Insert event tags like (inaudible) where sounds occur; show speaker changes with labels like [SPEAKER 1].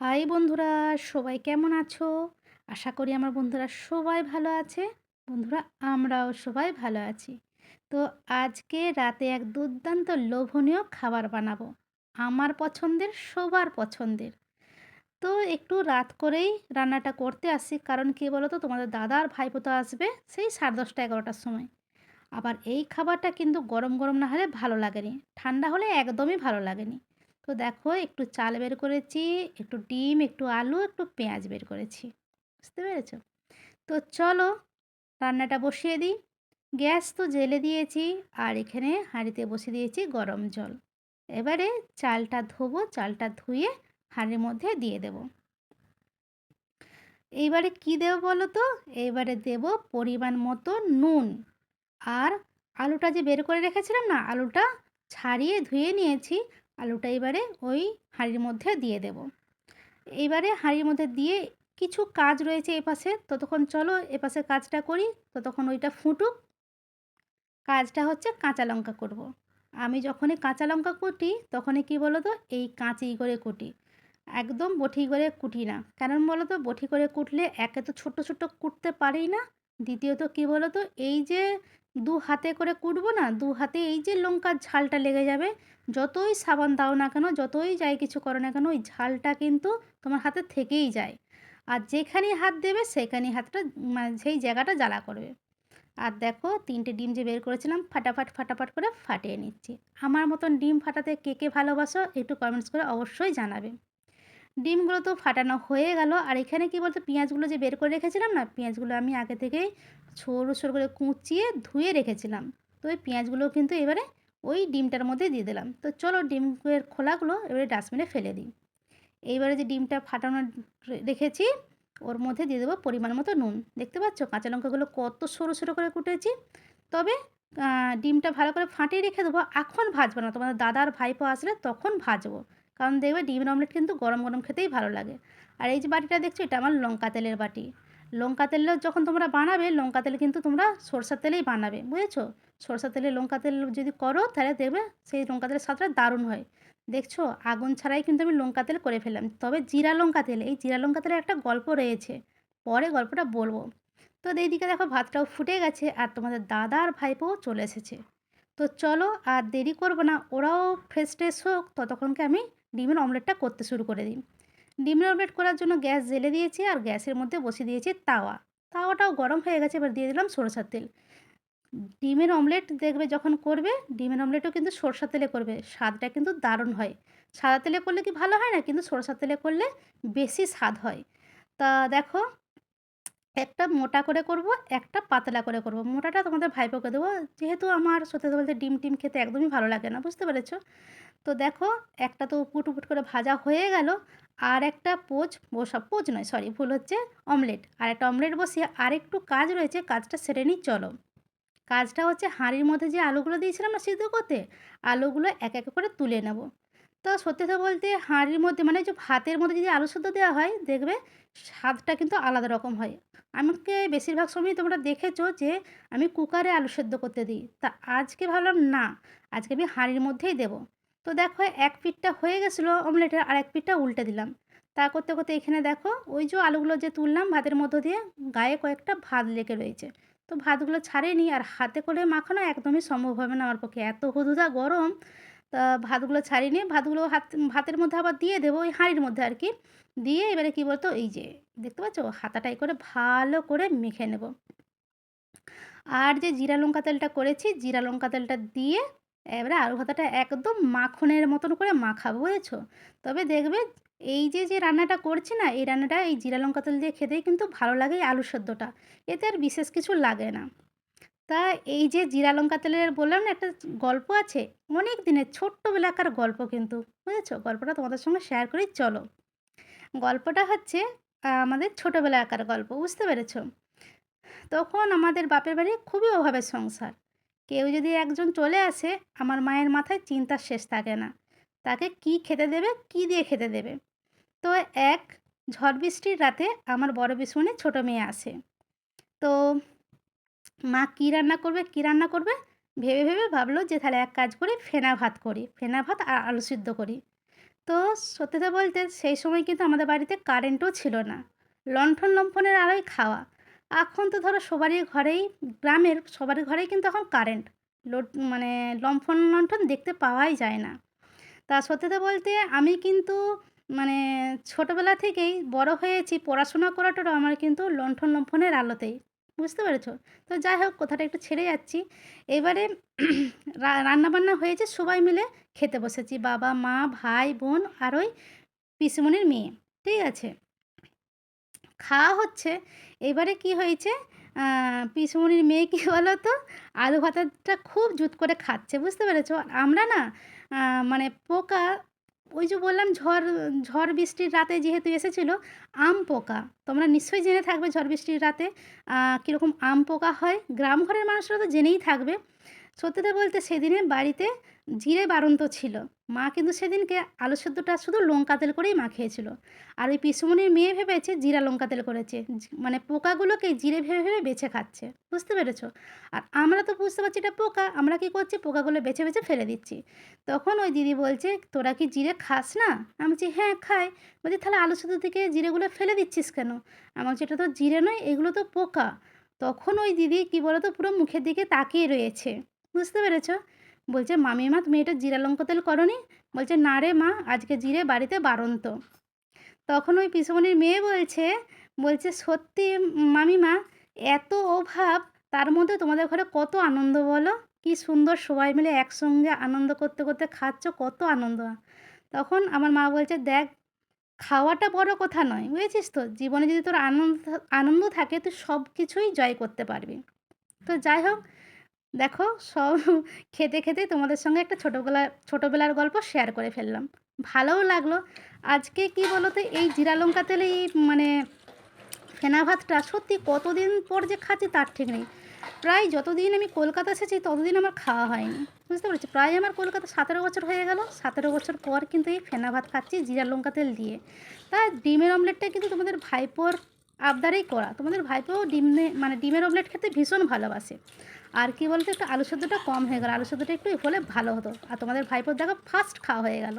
[SPEAKER 1] High বন্ধুরা, সবাই কেমন আছো? আশা করি আমার বন্ধুরা সবাই ভালো আছে। বন্ধুরা, আমরাও সবাই ভালো আছি। তো আজকে রাতে এক দুর্দান্ত লোভনীয় খাবার বানাবো। আমার পছন্দের, সবার পছন্দের। তো একটু রাত করেই রান্নাটা করতে আসি, কারণ কী বলো তো তোমাদের দাদা আর ভাইপো তো আসবে সেই সাড়ে দশটা, এগারোটার সময়। আবার এই খাবারটা কিন্তু গরম গরম না হলে ভালো লাগেনি। ঠান্ডা হলে একদমই ভালো লাগেনি। তো দেখো একটু চাল বের করেছি, একটু ডিম, একটু আলু, একটু পেঁয়াজ বের করেছি। বুঝতে পেরেছ? তো চলো রান্নাটা বসিয়ে দিই। গ্যাস তো জেলে দিয়েছি আর এখানে হাঁড়িতে বসিয়ে দিয়েছি গরম জল। এবারে চালটা ধোবো, চালটা ধুয়ে হাঁড়ির মধ্যে দিয়ে দেব। এইবারে কি দেবো বলো তো? এইবারে দেব পরিমাণ মতো নুন। আর আলুটা যে বের করে রেখেছিলাম না, আলুটা ছাড়িয়ে ধুয়ে নিয়েছি। আলুটা এবারে ওই হাঁড়ির মধ্যে দিয়ে দেব। এবারে হাঁড়ির মধ্যে দিয়ে কিছু কাজ রয়েছে এপাশে, ততক্ষণ চলো এপাশে কাজটা করি, ততক্ষণ ওইটা ফুটুক। কাজটা হচ্ছে কাঁচা লঙ্কা করব। আমি যখনই কাঁচা লঙ্কা কুটি, তখনই কি বলো তো এই কাঁচি করে কুটি। একদম বটি করে কুটি না। কারণ বলো তো বটি করে কুটলে একে তো ছোট্ট ছোট্ট কুটতে পারি না। দ্বিতীয়ত কি বলো তো এই যে দু হাতে করে কুটবো না, দু হাতে এই যে লঙ্কার ঝালটা লেগে যাবে, যতই সাবান দাও না কেন, যতই যাই কিছু করো না কেন, ওই ঝালটা কিন্তু তোমার হাতে থেকেই যায়। আর যেখানেই হাত দেবে, সেখানেই হাতটা মানে সেই জায়গাটা জ্বালা করবে। আর দেখো, তিনটে ডিম যে বের করেছিলাম, ফাটাফাট ফাটাফাট করে ফাটিয়ে নিচ্ছি। আমার মতন ডিম ফাটাতে কে কে ভালোবাসো, একটু কমেন্টস করে অবশ্যই জানাবে। ডিমগুলো তো ফাটানো হয়ে গেল। আর এখানে কি বলতো, পেঁয়াজগুলো যে বের করে রেখেছিলাম না, পেঁয়াজগুলো আমি আগে থেকেই সরু সরু করে কুচিয়ে ধুয়ে রেখেছিলাম। তো ওই পেঁয়াজগুলো কিন্তু এবারে ওই ডিমটার মধ্যে দিয়ে দিলাম। তো চলো ডিমের খোলাগুলো এবারে ডাস্টবিনে ফেলে দিই। এইবারে যে ডিমটা ফাটানো রেখেছি, ওর মধ্যে দিয়ে দেবো পরিমাণ মতো নুন। দেখতে পাচ্ছ কাঁচা লঙ্কাগুলো কত সরু সরু করে কুটেছি। তবে ডিমটা ভালো করে ফাটিয়ে রেখে দেবো। এখন ভাজবো না। তোমাদের দাদার ভাইপো আসলে তখন ভাজবো। কারণ দেখবে ডিমের অমলেট কিন্তু গরম গরম খেতেই ভালো লাগে। আর এই যে বাটিটা দেখছ, এটা আমার লঙ্কা তেলের বাটি। লঙ্কা তেলেও যখন তোমরা বানাবে, লঙ্কা তেল কিন্তু তোমরা সরষার তেলেই বানাবে, বুঝেছ? সরষার তেলে লঙ্কা তেল যদি করো, তাহলে দেখবে সেই লঙ্কা তেলের স্বাদটা দারুণ হয়। দেখছ? আগুন ছাড়াই কিন্তু আমি লঙ্কা তেল করে ফেললাম। তবে জিরা লঙ্কা তেল, এই জিরা লঙ্কা তেলের একটা গল্প রয়েছে। পরে গল্পটা বলব। তো এইদিকে দেখো, ভাতটাও ফুটে গেছে আর তোমাদের দাদা আর ভাইপোও চলে এসেছে। তো চলো আর দেরি করব না, ওরাও ফ্রেশ ট্রেশ হোক, ততক্ষণকে আমি ডিমের অমলেটটা করতে শুরু করে দিন ডিমের অমলেট করার জন্য গ্যাস জেলে দিয়েছি আর গ্যাসের মধ্যে বসিয়ে দিয়েছি তাওয়া। তাওয়াটাও গরম হয়ে গেছে, এবার দিয়ে দিলাম সরষার তেল। ডিমের অমলেট দেখবে যখন করবে, ডিমের অমলেটও কিন্তু সরষার তেলে করবে। স্বাদটা কিন্তু দারুণ হয়। সাদা তেলে করলে কি ভালো হয় না? কিন্তু সরষার তেলে করলে বেশি স্বাদ হয়। তা দেখো একটা মোটা করে করব, একটা পাতলা করে করব। মোটাটা তোমাদের ভাইপোকে দেবো। যেহেতু আমার সত্যি বলতে ডিম টিম খেতে একদমই ভালো লাগে না, বুঝতে পেরেছ? তো দেখো, একটা তো উপুট করে ভাজা হয়ে গেল। আর একটা পোচ বসা, পোচ নয় সরি ভুল হচ্ছে অমলেট আর একটা অমলেট বসিয়ে আর একটু কাজ রয়েছে, কাজটা সেরে নিই, চলো। কাজটা হচ্ছে হাঁড়ির মধ্যে যে আলুগুলো দিয়েছিলাম না সিদ্ধ করতে, আলুগুলো এক এক করে তুলে নেব। তো সত্যি কথা বলতে হাঁড়ির মধ্যে মানে যে ভাতের মধ্যে যদি আলু সেদ্ধ দেওয়া হয়, দেখবে স্বাদটা কিন্তু আলাদা রকম হয়। আমাকে বেশিরভাগ সময় তোমরা দেখেছ যে আমি কুকারে আলু সেদ্ধ করতে দিই। তা আজকে ভাবলাম না, আজকে আমি হাঁড়ির মধ্যেই দেবো। তো দেখো এক পিঠটা হয়ে গেছিল অমলেটের, আর এক পিঠটা উল্টে দিলাম। তা করতে করতে এখানে দেখো ওই যে আলুগুলো যে তুললাম ভাতের মধ্য দিয়ে, গায়ে কয়েকটা ভাত লেগে রয়েছে। তো ভাতগুলো ছাড়িয়ে নিই, আর হাতে করে মাখানো একদমই সম্ভব হবে না আমার পক্ষে। এত হুদুদা গরম তা ভাতগুলো ছাড়িয়ে নিয়ে ভাতগুলো হাত ভাতের মধ্যে আবার দিয়ে দেবো, ওই হাঁড়ির মধ্যে আর কি। দিয়ে এবারে কি বলতো, এই যে দেখতে পাচ্ছ? হাতাটাই করে ভালো করে মেখে নেব। আর যে জিরা লঙ্কা তেলটা করেছি, জিরা লঙ্কা তেলটা দিয়ে এবারে আলু ভাতাটা একদম মাখনের মতন করে মাখাবো, বুঝেছ? তবে দেখবে এই যে যে রান্নাটা করছি না, এই রান্নাটা এই জিরা লঙ্কা তেল দিয়ে খেতেই কিন্তু ভালো লাগে আলু সেদ্ধটা। এতে আর বিশেষ কিছু লাগে না। তা এই যে জিরা লঙ্কা তেলের বললাম না একটা গল্প আছে? অনেক দিনের ছোট্টবেলাকার গল্প কিন্তু, বুঝেছ? গল্পটা তোমাদের সঙ্গে শেয়ার করি, চলো। গল্পটা হচ্ছে আমাদের ছোটোবেলাকার গল্প, বুঝতে পেরেছ? তখন আমাদের বাপের বাড়ি খুবই অভাবের সংসার। কেউ যদি একজন চলে আসে, আমার মায়ের মাথায় চিন্তার শেষ থাকে না। তাকে কি খেতে দেবে, কি দিয়ে খেতে দেবে? তো এক ঝড় বৃষ্টির রাতে আমার বড় বিশুনে ছোটো মেয়ে আসে। তো মা কী রান্না করবে, কী রান্না করবে? ভেবে ভেবে ভাবলো যে তাহলে এক কাজ করি, ফেনা ভাত করি, ফেনা ভাত আর আলু সিদ্ধ করি। তো সত্যি কথা বলতে সেই সময় কিন্তু আমাদের বাড়িতে কারেন্টও ছিল না। লণ্ঠন লম্ফনের আলোয় খাওয়া। এখন তো ধরো সবারই ঘরেই, গ্রামের সবার ঘরেই কিন্তু এখন কারেন্ট লোড মানে লম্ফন লণ্ঠন দেখতে পাওয়াই যায় না। তা সত্যি কথা বলতে আমি কিন্তু মানে ছোটোবেলা থেকেই বড় হয়েছি, পড়াশোনা করাটাও আমার কিন্তু লণ্ঠন লম্ফনের আলোতেই। বুঝতে পেরেছ? তো যাই হোক, কথাটা একটু ছেড়ে যাচ্ছি। এবারে (clears throat) রান্নাবান্না হয়েছে সবাই মিলে খেতে বসেছি। বাবা, মা, ভাই, বোন আর ওই পিসিমনির মেয়ে, ঠিক আছে? খাওয়া হচ্ছে। এবারে কি হয়েছে? পিসিমণির মেয়ে কী বলো তো আলু ভাতাটা খুব জুত করে খাচ্ছে, বুঝতে পেরেছ? আমরা না মানে পোকা ওই যে বললাম ঝড় ঝড় বৃষ্টির রাতে যেহেতু এসেছিল, আম পোকা। তোমরা নিশ্চয়ই জেনে থাকবে ঝড় বৃষ্টির রাতে কীরকম আম পোকা হয়। গ্রাম ঘরের মানুষরা তো জেনেই থাকবে। সত্যিটা বলতে সেদিনে বাড়িতে জিরে বারন্ত ছিল। মা কিন্তু সেদিনকে আলু সেদ্ধটা শুধু লঙ্কা তেল করেই মাখিয়েছিল। আর ওই পিসুমনির মেয়ে ভেবেছে জিরা লঙ্কা তেল করেছে। মানে পোকাগুলোকে জিরে ভেবে ভেবে বেছে খাচ্ছে। বুঝতে পেরেছ? আর আমরা তো বুঝতে পারছি এটা পোকা, আমরা কি করছি? পোকাগুলো বেছে বেছে ফেলে দিচ্ছি। তখন ওই দিদি বলছে, তোরা কি জিরে খাস না? আমি বলছি হ্যাঁ খাই। বলছি, তাহলে আলু সেদ্ধ থেকে জিরেগুলো ফেলে দিচ্ছিস কেন? আমার এটা তো জিরে নয়, এগুলো তো পোকা। তখন ওই দিদি কী বলো তো পুরো মুখের দিকে তাকিয়ে রয়েছে। বুঝতে পেরেছ? বলছে, মামিমা, তুমি এটা জিরা লঙ্কা তেল করনি? বলছে, না রে মা, আজকে জিরে বাড়িতে বারন্ত তখন ওই পিসমণির মেয়ে বলছে বলছে, সত্যি মামিমা, এত অভাব, তার মধ্যে তোমাদের ঘরে কত আনন্দ বলো? কি সুন্দর সবাই মিলে একসঙ্গে আনন্দ করতে করতে খাচ্ছ, কত আনন্দ। তখন আমার মা বলছে, দেখ, খাওয়াটা বড় কথা নয়, বুঝেছিস তো? জীবনে যদি তোর আনন্দ আনন্দ থাকে, তুই সব কিছুই জয় করতে পারবি। তো যাই হোক দেখো সব (laughs) খেতে খেতে তোমাদের সঙ্গে একটা ছোটোবেলা, ছোটোবেলার গল্প শেয়ার করে ফেললাম। ভালোও লাগল। আজকে কি বলো তো এই জিরা লঙ্কা তেলে এই মানে ফেনা ভাতটা সত্যি কতদিন পর যে খাচ্ছি তার ঠিক নেই। প্রায় যতদিন আমি কলকাতা এসেছি ততদিন আমার খাওয়া হয়নি। বুঝতে পেরেছি? প্রায় আমার কলকাতা সতেরো বছর হয়ে গেল। সতেরো বছর পর কিন্তু এই ফেনা ভাত খাচ্ছি জিরা লঙ্কা তেল দিয়ে। তা ডিমের অমলেটটা কিন্তু তোমাদের ভাইপোর আবদারেই করা। তোমাদের ভাইপো ডিম মানে ডিমের অমলেট খেতে ভীষণ ভালোবাসে। আর কি বলতো, একটু আলু সেদ্ধটা কম হয়ে গেল। আলু সেদ্ধটা একটু হলে ভালো হতো। আর তোমাদের ভাইপোর দেখো ফার্স্ট খাওয়া হয়ে গেল।